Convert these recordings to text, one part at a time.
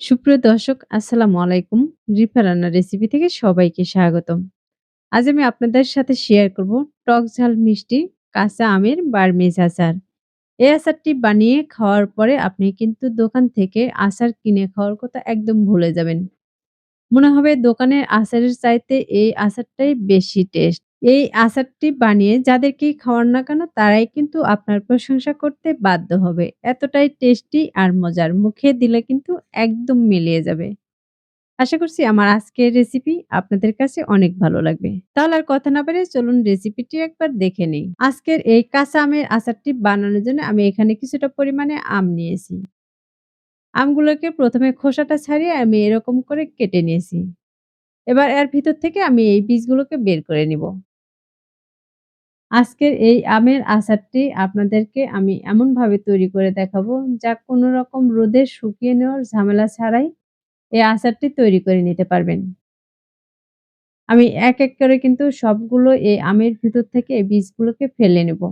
সুপ্রিয় দর্শক, আসসালামু আলাইকুম। রিফা রান্নার রেসিপি থেকে সবাইকে স্বাগতম। আজ আমি আপনাদের সাথে শেয়ার করব টক ঝাল মিষ্টি, কাঁচা আমের বার্মিজ আচার। এই আচারটি বানিয়ে খাওয়ার পরে আপনি কিন্তু দোকান থেকে আচার কিনে খাওয়ার কথা একদম ভুলে যাবেন। মনে হবে দোকানের আচারের চাইতে এই আচারটাই বেশি টেস্ট। এই আচারটি বানিয়ে যাদেরকেই খাওয়ান না কেন, তারাই কিন্তু আপনার প্রশংসা করতে বাধ্য হবে। এতটাই টেস্টি আর মজার। মুখে দিলে কিন্তু একদম মিলিয়ে যাবে। আশা করছি আমার আজকের রেসিপি আপনাদের কাছে অনেক ভালো লাগবে। তাহলে আর কথা না বাড়িয়ে চলুন রেসিপিটি একবার দেখে নেই। আজকের এই কাঁচা আমের আচারটি বানানোর জন্য আমি এখানে কিছুটা পরিমাণে আম নিয়েছি। আমগুলোকে প্রথমে খোসাটা ছাড়িয়ে আমি এরকম করে কেটে নিয়েছি। এবার এর ভিতর থেকে আমি এই বীজগুলোকে বের করে নিব। আজকের এই আমের আচারটি আপনাদেরকে আমি এমনভাবে তৈরি করে দেখাবো যা কোনো রকম রোদে শুকিয়ে নেওয়ার ঝামেলা ছাড়াই এই আচারটি তৈরি করে নিতে পারবেন। আমি এক, এক করে কিন্তু সবগুলো এই আমের ভিতর থেকে এই বীজগুলোকে ফেলে নেব।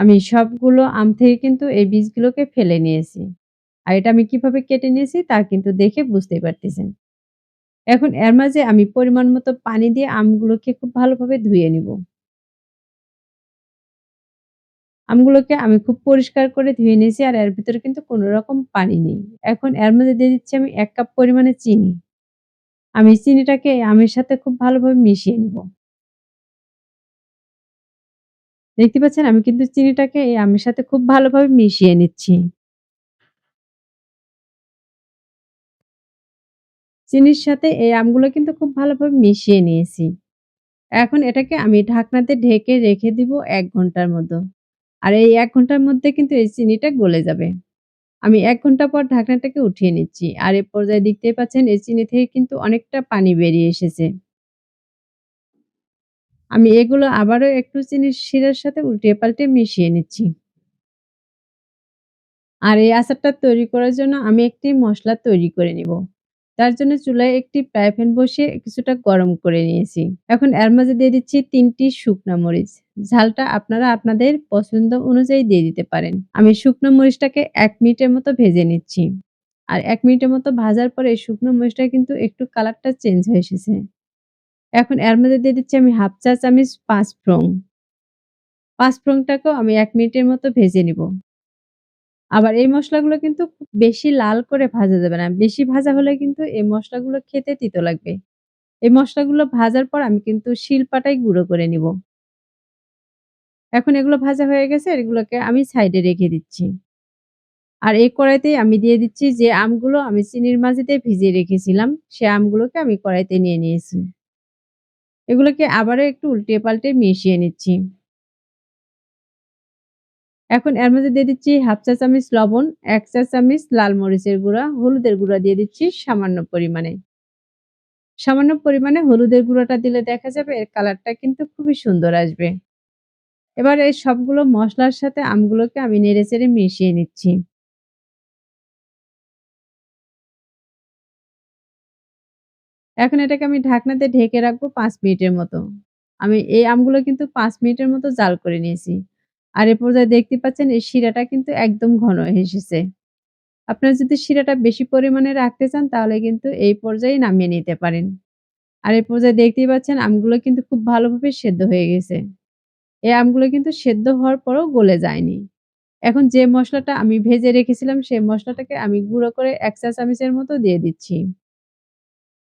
আমি সবগুলো আম থেকে কিন্তু এই বীজগুলোকে ফেলে নিয়েছি। আর এটা আমি কীভাবে কেটে নিয়েছি তা কিন্তু দেখে বুঝতেই পারতেছেন। এখন এর মাঝে আমি পরিমাণ মতো পানি দিয়ে আমগুলোকে খুব ভালোভাবে ধুয়ে নিব। আমগুলোকে আমি খুব পরিষ্কার করে ধুয়ে নিয়েছি আর এর ভিতরে কিন্তু কোনো রকম পানি নেই। এখন এর মধ্যে দিয়ে দিচ্ছি আমি এক কাপ পরিমাণে চিনি। আমি চিনিটাকে আমের সাথে খুব ভালোভাবে মিশিয়ে নিব। দেখতে পাচ্ছেন আমি কিন্তু চিনিটাকে এই আমের সাথে খুব ভালোভাবে মিশিয়ে নিচ্ছি। চিনির সাথে এই আমগুলো কিন্তু খুব ভালোভাবে মিশিয়ে নিয়েছি। এখন এটাকে আমি ঢাকনাতে ঢেকে রেখে দিব এক ঘণ্টার মতো। আর এই এক ঘণ্টার মধ্যে কিন্তু এই চিনিটা গলে যাবে। আমি এক ঘণ্টা পর ঢাকনাটাকে উঠিয়ে নিচ্ছি। আর এ পর্যায়ে দেখতেই পাচ্ছেন, এই চিনি থেকে কিন্তু অনেকটা পানি বেরিয়ে এসেছে। আমি এগুলো আবারও একটু চিনির শিরার সাথে উল্টিয়ে পাল্টে মিশিয়ে নিচ্ছি। আর এই আচারটা তৈরি করার জন্য আমি একটি মশলা তৈরি করে নিব। তার জন্য চুলায় একটি ফ্রাই প্যান বসিয়ে কিছুটা গরম করে নিয়েছি। এখন এর মাঝে দিয়ে দিচ্ছি ৩ টি শুকনা মরিচ। ঝালটা আপনারা আপনাদের পছন্দ অনুযায়ী দিয়ে দিতে পারেন। আমি শুকনো মরিচটাকে এক মিনিটের মতো ভেজে নিচ্ছি। আর এক মিনিটের মতো ভাজার পরে শুকনো মরিচটা কিন্তু একটু কালারটা চেঞ্জ হয়ে এসেছে। এখন এর মধ্যে দিয়ে দিচ্ছি আমি ১/২ চা চামচ পাঁচফোড়ন। পাঁচফোড়নটাকেও আমি এক মিনিটের মতো ভেজে নিব। আবার এই মসলাগুলো কিন্তু খুব বেশি লাল করে ভাজা যাবে না। বেশি ভাজা হলে কিন্তু এই মসলাগুলো খেতে তিতো লাগবে। এই মসলাগুলো ভাজার পর আমি কিন্তু শিলপাটায় গুঁড়ো করে নিব। এখন এগুলো ভাজা হয়ে গেছে এগুলোকে আমি সাইডে রেখে দিচ্ছি। আর এই কড়াইতেই আমি দিয়ে দিচ্ছি যে আমগুলো আমি চিনির মাঝিতে ভিজিয়ে রেখেছিলাম, সে আমগুলোকে আমি কড়াইতে নিয়ে নিয়েছি। এগুলোকে আবারও একটু উল্টে পাল্টে মিশিয়ে নিচ্ছি। এখন এর মধ্যে দিয়ে দিচ্ছি ১/২ চা চামচ লবণ, এক চা চামচ লাল মরিচের গুঁড়া, হলুদের গুঁড়া দিয়ে দিচ্ছি সামান্য পরিমাণে। সামান্য পরিমাণে হলুদের গুঁড়াটা দিলে দেখা যাবে এর কালারটা কিন্তু খুবই সুন্দর আসবে। এবার এই সবগুলো মশলার সাথে আমগুলোকে আমি নেড়ে চেড়ে মিশিয়ে নিচ্ছি। এখন এটাকে আমি ঢাকনাতে ঢেকে রাখব পাঁচ মিনিটের মতো। আমি এই আমগুলো কিন্তু পাঁচ মিনিটের মতো জাল করে নিয়েছি। আর এ পর্যায়ে দেখতে পাচ্ছেন এই শিরাটা কিন্তু একদম ঘন এসেছে। আপনারা যদি শিরাটা বেশি পরিমাণে রাখতে চান, তাহলে কিন্তু এই পর্যায়ে নামিয়ে নিতে পারেন। আর এই পর্যায়ে দেখতেই পাচ্ছেন আমগুলো কিন্তু খুব ভালোভাবে সেদ্ধ হয়ে গেছে। এই আমগুলো কিন্তু সেদ্ধ হওয়ার পরেও গলে যায়নি। এখন যে মশলাটা আমি ভেজে রেখেছিলাম, সেই মশলাটাকে আমি গুঁড়ো করে ১ চা চামচের মতো দিয়ে দিচ্ছি।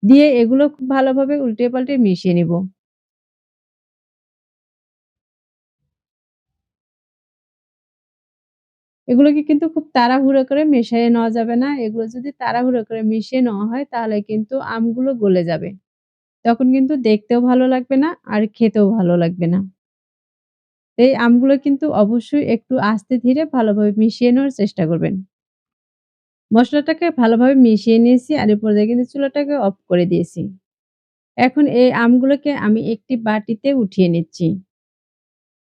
দিয়ে এগুলো খুব ভালোভাবে উল্টে পাল্টে মিশিয়ে নিব। এগুলোকে কিন্তু খুব তাড়াহুড়ো করে মেশায়ে নেওয়া যাবে না। এগুলো যদি তাড়াহুড়ো করে মিশিয়ে নেওয়া হয়, তাহলে কিন্তু আমগুলো গলে যাবে। তখন কিন্তু দেখতেও ভালো লাগবে না আর খেতেও ভালো লাগবে না। এই আমগুলো কিন্তু অবশ্যই একটু আস্তে ধীরে ভালোভাবে মিশিয়ে নেওয়ার চেষ্টা করবেন। মশলাটাকে ভালোভাবে মিশিয়ে নিয়েছি আর এ পর্যায়ে কিন্তু চুলাটাকে অফ করে দিয়েছি। এখন এই আমগুলোকে আমি একটি বাটিতে উঠিয়ে নিচ্ছি।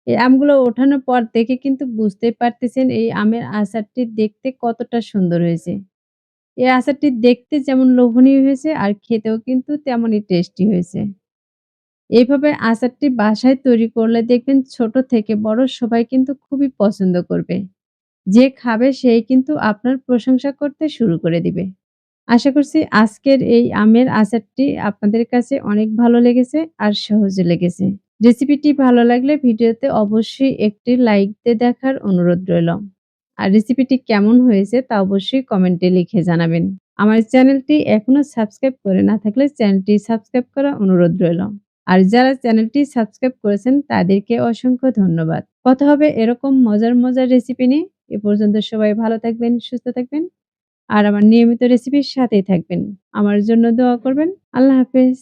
এই আমগুলো ওঠানোর পর দেখে কিন্তু বুঝতেই পারতেছেন এই আমের আচারটি দেখতে কতটা সুন্দর হয়েছে। এই আচারটি দেখতে যেমন লোভনীয় হয়েছে আর খেতেও কিন্তু তেমনই টেস্টি হয়েছে। এইভাবে আচারটি বাসায় তৈরি করলে দেখবেন ছোট থেকে বড় সবাই কিন্তু খুবই পছন্দ করবে। যে খাবে সেই কিন্তু আপনার প্রশংসা করতে শুরু করে দিবে। আশা করছি আজকের এই আমের আচারটি আপনাদের কাছে অনেক ভালো লেগেছে আর সহজও লেগেছে। রেসিপিটি ভালো লাগলে ভিডিওতে অবশ্যই একটি লাইক দিয়ে দেখার অনুরোধ রইল। আর রেসিপিটি কেমন হয়েছে তা অবশ্যই কমেন্টে লিখে জানাবেন। আমার চ্যানেলটি এখনও সাবস্ক্রাইব করে না থাকলে চ্যানেলটি সাবস্ক্রাইব করা অনুরোধ রইল। আর যারা চ্যানেলটি সাবস্ক্রাইব করেছেন তাদেরকে অসংখ্য ধন্যবাদ। কথা হবে এরকম মজার, মজার রেসিপি নিয়ে। এ পর্যন্ত সবাই ভালো থাকবেন, সুস্থ থাকবেন। আর আমার নিয়মিত রেসিপির সাথেই থাকবেন। আমার জন্য দোয়া করবেন। আল্লাহ হাফেজ।